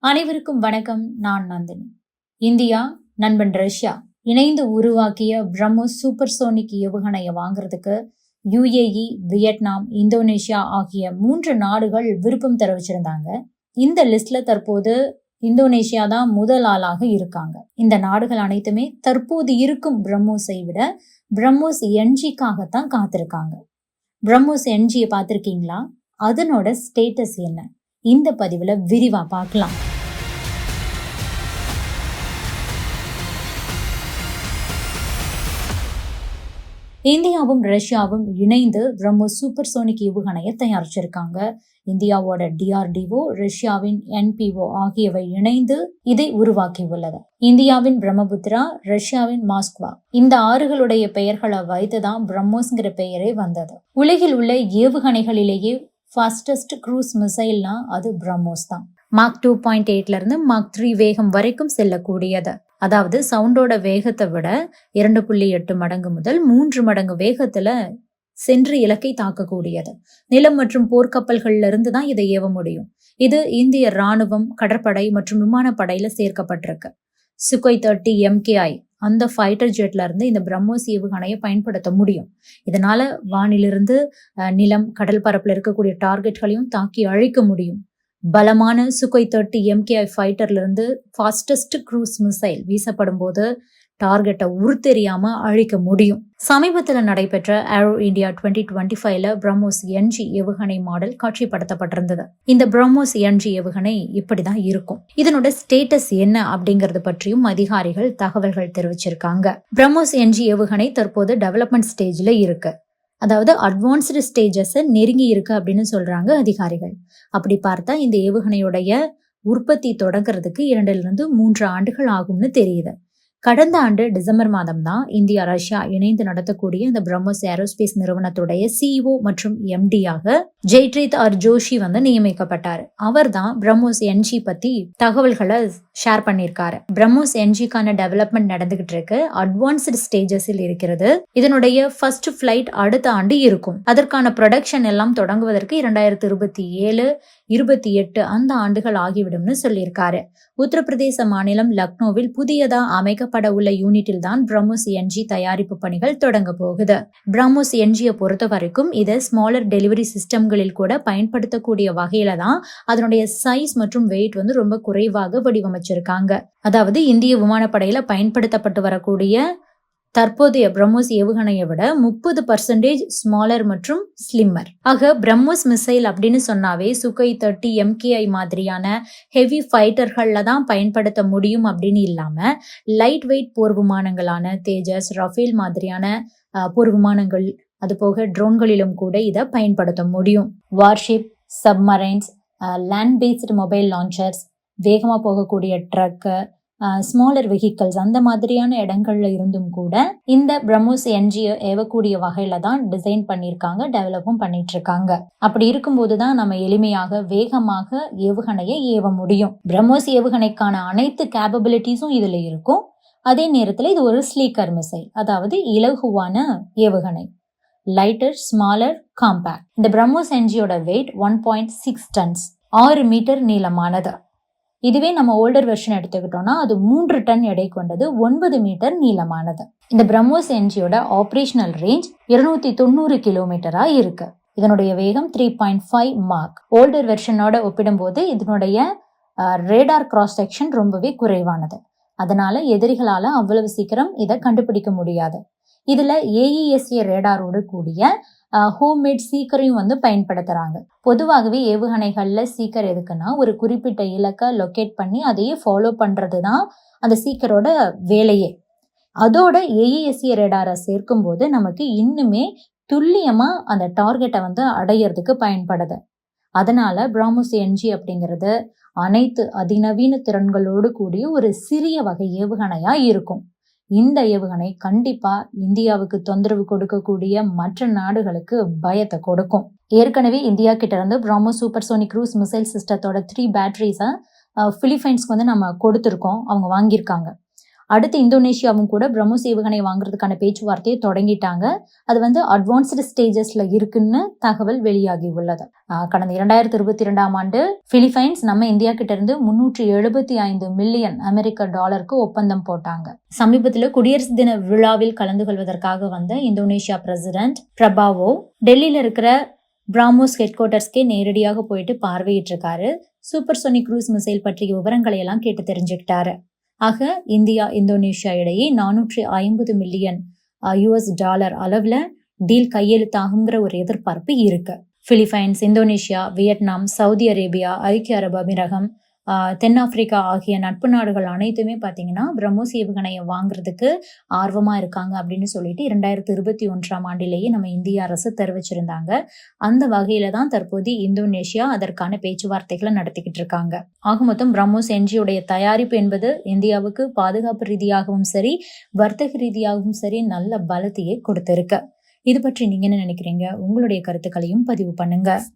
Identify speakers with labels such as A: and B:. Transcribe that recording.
A: அனைவருக்கும் வணக்கம். நான் நந்தினி. இந்தியா நண்பன் ரஷ்யா இணைந்து உருவாக்கிய பிரம்மோஸ் சூப்பர் சோனிக் ஏவுகணையை வாங்குறதுக்கு யுஏஇ வியட்நாம் இந்தோனேஷியா ஆகிய மூன்று நாடுகள் விருப்பம் தெரிவிச்சிருந்தாங்க. இந்த லிஸ்ட்ல தற்போது இந்தோனேஷியா தான் முதல் ஆளாக இருக்காங்க. இந்த நாடுகள் அனைத்துமே தற்போது இருக்கும் பிரம்மோஸை விட பிரம்மோஸ் என்ஜிக்காகத்தான் காத்திருக்காங்க. பிரம்மோஸ் என்ஜியை பார்த்துருக்கீங்களா? அதனோட ஸ்டேட்டஸ் என்ன? இந்த பதிவில் விரிவாக பார்க்கலாம். இந்தியாவும் ரஷ்யாவும் இணைந்து பிரம்மோஸ் சூப்பர் சோனிக் ஏவுகணையை தயாரிச்சிருக்காங்க. இந்தியாவோட டிஆர்டிஓ ரஷ்யாவின் என்பிஓ ஆகியவை இணைந்து இதை உருவாக்கி உள்ளது இந்தியாவின் பிரம்மபுத்திரா ரஷ்யாவின் மாஸ்குவா. இந்த ஆறுகளுடைய பெயர்களை வைத்துதான் பிரம்மோஸ்ங்கிற பெயரே வந்தது. உலகில் உள்ள ஏவுகணைகளிலேயே ஃபாஸ்டஸ்ட் க்ரூஸ் மிசைல்னா அது பிரம்மோஸ் தான். மார்க் டூ பாயிண்ட் எயிட்ல இருந்து மார்க் த்ரீ வேகம் வரைக்கும் செல்லக்கூடியது. அதாவது சவுண்டோட வேகத்தை விட இரண்டு புள்ளி எட்டு மடங்கு முதல் மூன்று மடங்கு வேகத்துல சென்று இலக்கை தாக்கக்கூடியது. நிலம் மற்றும் போர்க்கப்பல்கள்ல இருந்து தான் இதை ஏவ முடியும். இது இந்திய ராணுவம் கடற்படை மற்றும் விமானப்படையில சேர்க்கப்பட்டிருக்கு. சுகோய் தேர்ட்டி எம்கேஐ அந்த ஃபைட்டர் ஜெட்ல இருந்து இந்த பிரம்மோஸ் ஏவுகணையை பயன்படுத்த முடியும். இதனால வானிலிருந்து நிலம் கடல் பரப்புல இருக்கக்கூடிய டார்கெட்களையும் தாக்கி அழிக்க முடியும். பலமான சுகோய் தேர்ட்டி எம்கேஐ ஃபைட்டர்லேருந்து ஃபாஸ்டஸ்ட் க்ரூஸ் மிசைல் வீசப்படும் போது டார்கெட்டை உருத்தெரியாம அழிக்க முடியும். சமீபத்தில் நடைபெற்ற ஏரோ இந்தியா டுவெண்ட்டி டுவெண்ட்டி ஃபைவ்ல பிரம்மோஸ் என்ஜி ஏவுகணை மாடல் காட்சிப்படுத்தப்பட்டிருந்தது. இந்த பிரம்மோஸ் என்ஜி ஏவுகணை இப்படிதான் இருக்கும். இதனோட ஸ்டேட்டஸ் என்ன அப்படிங்கறது பற்றியும் அதிகாரிகள் தகவல்கள் தெரிவிச்சிருக்காங்க. பிரம்மோஸ் என்ஜி ஏவுகணை தற்போது டெவலப்மெண்ட் ஸ்டேஜ்ல இருக்கு. அதாவது அட்வான்ஸ்டு ஸ்டேஜஸை நெருங்கி இருக்கு அப்படின்னு சொல்றாங்க அதிகாரிகள். அப்படி பார்த்தா இந்த ஏவுகணையுடைய உற்பத்தி தொடங்குறதுக்கு இரண்டிலிருந்து மூன்று ஆண்டுகள் ஆகும்னு தெரியுது. கடந்த ஆண்டு டிசம்பர் மாதம் தான் இந்தியா ரஷ்யா இணைந்து நடத்தக்கூடிய இந்த பிரம்மோஸ் ஏரோஸ்பேஸ் நிறுவனத்துடைய சிஇஓ மற்றும் எம்டியாக ஜெய்ட்ரீத் ஆர் ஜோஷி வந்து நியமிக்கப்பட்டார். அவர் தான் பிரம்மோஸ் என்ஜி பத்தி தகவல்களை ஷேர் பண்ணியிருக்காரு. பிரம்மோஸ் என்ஜிக்கான டெவலப்மெண்ட் நடந்துகிட்டு இருக்கு. அட்வான்ஸ்டு ஸ்டேஜஸில் இருக்கிறது. இதனுடைய ஃபர்ஸ்ட் ஃபிளைட் அடுத்த ஆண்டு இருக்கும். அதற்கான ப்ரொடக்ஷன் எல்லாம் தொடங்குவதற்கு இரண்டாயிரத்தி இருபத்தி ஏழு இருபத்தி எட்டு அந்த ஆண்டுகள் ஆகிவிடும்னு சொல்லியிருக்காரு. உத்தரப்பிரதேச மாநிலம் லக்னோவில் புதியதா தொடங்கப்பட உள்ள யூனிட்டில் தான் பிரம்மோஸ் என்ஜி தயாரிப்பு பணிகள் தொடங்க போகுது. பிரம்மோஸ் என்ஜியை பொறுத்த வரைக்கும் இதை ஸ்மாலர் டெலிவரி சிஸ்டம்களில் கூட பயன்படுத்தக்கூடிய வகையில தான் அதனுடைய சைஸ் மற்றும் வெயிட் வந்து ரொம்ப குறைவாக வடிவமைச்சிருக்காங்க. அதாவது இந்திய விமானப்படையில பயன்படுத்தப்பட்டு வரக்கூடிய தற்போதைய பிரம்மோஸ் ஏவுகணையை விட முப்பது பர்சன்டேஜ் ஸ்மாலர் மற்றும் ஸ்லிம்மர் ஆக பிரம்மோஸ் மிசைல் அப்படின்னு சொன்னாவே சுகை தேர்ட்டி எம்கேஐ மாதிரியான ஹெவி ஃபைட்டர்கள்ல தான் பயன்படுத்த முடியும் அப்படின்னு இல்லாம லைட் வெயிட் போர் விமானங்களான தேஜஸ் ரஃபேல் மாதிரியான போர் விமானங்கள் அது போக ட்ரோன்களிலும் கூட இதை பயன்படுத்த முடியும். Warship submarines land based mobile launchers வேகமாக போகக்கூடிய ட்ரக்கு ஸ்மாலர் வெஹிக்கல்ஸ் அந்த மாதிரியான இடங்கள்ல இருந்தும் கூட இந்த பிரம்மோஸ் என்ஜிஓ ஏவக்கூடிய வகையில தான் டிசைன் பண்ணியிருக்காங்க டெவலப்பும் பண்ணிட்டு இருக்காங்க அப்படி இருக்கும்போது தான் நம்ம எளிமையாக வேகமாக ஏவுகணையை ஏவ முடியும். பிரம்மோஸ் ஏவுகணைக்கான அனைத்து கேப்பபிலிட்டிஸும் இதுல இருக்கும். அதே நேரத்தில் இது ஒரு ஸ்லீக்கர் மிசைல் அதாவது இலகுவான ஏவுகணை. லைட்டர் ஸ்மாலர் காம்பேக்ட் இந்த BrahMos என்ஜியோட weight one point six tons ஆறு மீட்டர் நீளமானது. இதுவே நம்ம ஓல்டர் வெர்ஷன் எடுத்துக்கிட்டோம்னா அது மூன்று டன் எடை கொண்டது ஒன்பது மீட்டர் நீளமானது. இந்த பிரம்மோஸ் என்ஜியோட ஆப்ரேஷனல் ரேஞ்ச் இருநூத்தி தொண்ணூறு கிலோமீட்டரா இருக்கு. இதனுடைய வேகம் three point five mark older வெர்ஷனோட ஒப்பிடும்போது இதனுடைய ரேடார் கிராஸ் செக்ஷன் ரொம்பவே குறைவானது. அதனால எதிரிகளால அவ்வளவு சீக்கிரம் இதை கண்டுபிடிக்க முடியாது. இதில் ஏஇஎஸ்ஏ ரேடாரோடு கூடிய ஹோம்மேட் சீக்கரையும் வந்து பயன்படுத்துகிறாங்க பொதுவாகவே ஏவுகணைகளில் சீக்கர் எதுக்குன்னா ஒரு குறிப்பிட்ட இலக்கை லொக்கேட் பண்ணி அதையே ஃபாலோ பண்ணுறது தான் அந்த சீக்கரோட வேலையே. அதோட ஏஇஎஸ்சி ரேடாரை சேர்க்கும் போது நமக்கு இன்னுமே துல்லியமாக அந்த டார்கெட்டை வந்து அடையிறதுக்கு பயன்படுது. அதனால பிராமோஸ் என்ஜி அப்படிங்கிறது அனைத்து அதிநவீன திறன்களோடு கூடிய ஒரு சிறிய வகை ஏவுகணையாக இருக்கும். இந்த ஏவுகணை கண்டிப்பா இந்தியாவுக்கு தொந்தரவு கொடுக்கக்கூடிய மற்ற நாடுகளுக்கு பயத்தை கொடுக்கும். ஏற்கனவே இந்தியா கிட்ட இருந்து BrahMos supersonic cruise missile சிஸ்டத்தோட த்ரீ பேட்டரிஸை பிலிப்பைன்ஸ்க்கு வந்து நம்ம கொடுத்துருக்கோம். அவங்க வாங்கியிருக்காங்க. அடுத்து இந்தோனேஷியாவும் கூட பிரம்மோஸ் ஏவுகணை வாங்குறதுக்கான பேச்சுவார்த்தையை தொடங்கிட்டாங்க. அது வந்து அட்வான்ஸ்டு ஸ்டேஜஸ்ல இருக்குன்னு தகவல் வெளியாகி உள்ளது. கடந்த இரண்டாயிரத்தி இருபத்தி இரண்டாம் ஆண்டு பிலிப்பைன்ஸ் நம்ம இந்தியா கிட்ட இருந்து முன்னூற்றி எழுபத்தி ஐந்து மில்லியன் அமெரிக்க டாலருக்கு ஒப்பந்தம் போட்டாங்க. சமீபத்தில் குடியரசு தின விழாவில் கலந்து கொள்வதற்காக வந்த இந்தோனேஷியா பிரசிடென்ட் பிரபாவோ டெல்லியில இருக்கிற பிராமோஸ் ஹெட் குவார்ட்டர்ஸ்க்கே நேரடியாக போயிட்டு பார்வையிட்டு இருக்காரு சூப்பர் சோனிக் க்ரூஸ் மிசைல் பற்றிய விவரங்களை எல்லாம் கேட்டு தெரிஞ்சுக்கிட்டாரு. ஆக இந்தியா இந்தோனேஷியா இடையே நானூற்றி ஐம்பது மில்லியன் யூஎஸ் டாலர் அளவுல டீல் கையெழுத்தாகுங்கிற ஒரு எதிர்பார்ப்பு இருக்கு. Philippines Indonesia Vietnam Saudi Arabia ஐக்கிய அரபு அமீரகம் தென்னாப்பிரிக்கா ஆகிய நட்பு நாடுகள் அனைத்துமே பார்த்தீங்கன்னா பிரம்மோஸ் ஏவுகணையை வாங்குறதுக்கு ஆர்வமாக இருக்காங்க அப்படின்னு சொல்லிட்டு இரண்டாயிரத்தி இருபத்தி ஒன்றாம் ஆண்டிலேயே நம்ம இந்திய அரசு தெரிவிச்சிருந்தாங்க. அந்த வகையில தான் தற்போது இந்தோனேஷியா அதற்கான பேச்சுவார்த்தைகளை நடத்திக்கிட்டு இருக்காங்க. ஆக மொத்தம் பிரம்மோஸ் என்ஜியுடைய தயாரிப்பு என்பது இந்தியாவுக்கு பாதுகாப்பு ரீதியாகவும் சரி வர்த்தக ரீதியாகவும் சரி நல்ல பலத்தையே கொடுத்திருக்கு. இது பற்றி நீங்க என்ன நினைக்கிறீங்க? உங்களுடைய கருத்துக்களையும் பதிவு பண்ணுங்க.